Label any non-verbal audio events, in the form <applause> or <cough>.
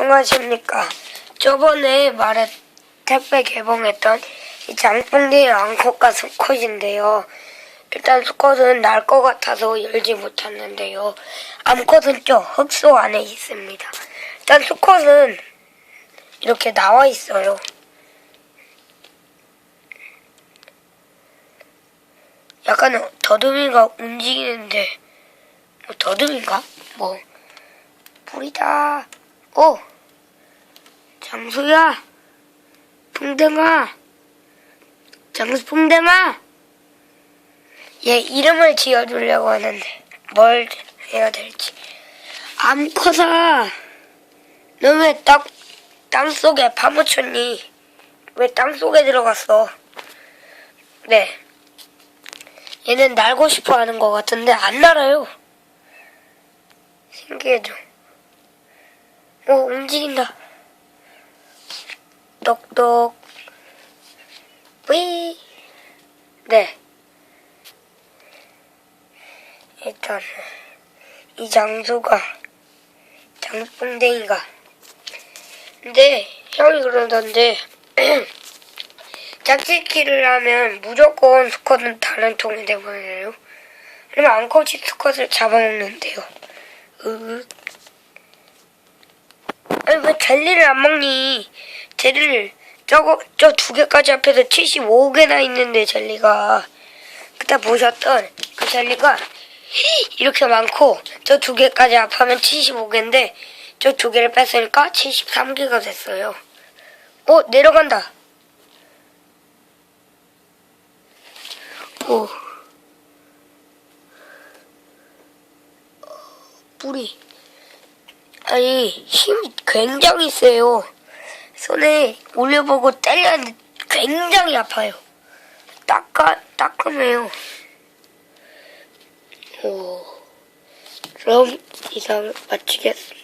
안녕하십니까. 저번에 말했, 택배 개봉했던 이 장풍기 앙코가 수컷인데요. 일단 수컷은 날 것 같아서 열지 못했는데요. 암컷은 저 흑소 안에 있습니다. 일단 수컷은 이렇게 나와 있어요. 약간 더듬이가 움직이는데 뭐 더듬인가? 뭐 불이다. 오 장수야, 풍뎅아, 장수 풍뎅아. 얘 이름을 지어주려고 하는데 뭘 해야 될지. 암컷아, 너 왜 땅 땅 속에 파묻혔니? 왜 땅 속에 들어갔어? 네. 얘는 날고 싶어 하는 것 같은데 안 날아요. 신기해져. 오, 움직인다. 똑똑. 뿌이. 네. 일단, 이 장소가, 장풍뎅이가. 근데, 형이 그러던데, <clears throat> 짝짓기를 하면 무조건 수컷은 다른 통이 돼버려요. 그러면 암컷이 수컷을 잡아먹는데요. 으. 아니 왜 젤리를 안 먹니? 젤리를 저거 저 두 개까지 합해서 75개나 있는데 젤리가 그때 보셨던 그 젤리가 이렇게 많고 저 두 개까지 합하면 75개인데 저 두 개를 뺐으니까 73개가 됐어요. 오 내려간다. 오. 뿌리. 아니, 힘이 굉장히 세요. 손에 올려보고 때렸는데 굉장히 아파요. 따까, 따끔해요. 오. 그럼 이상 마치겠습니다.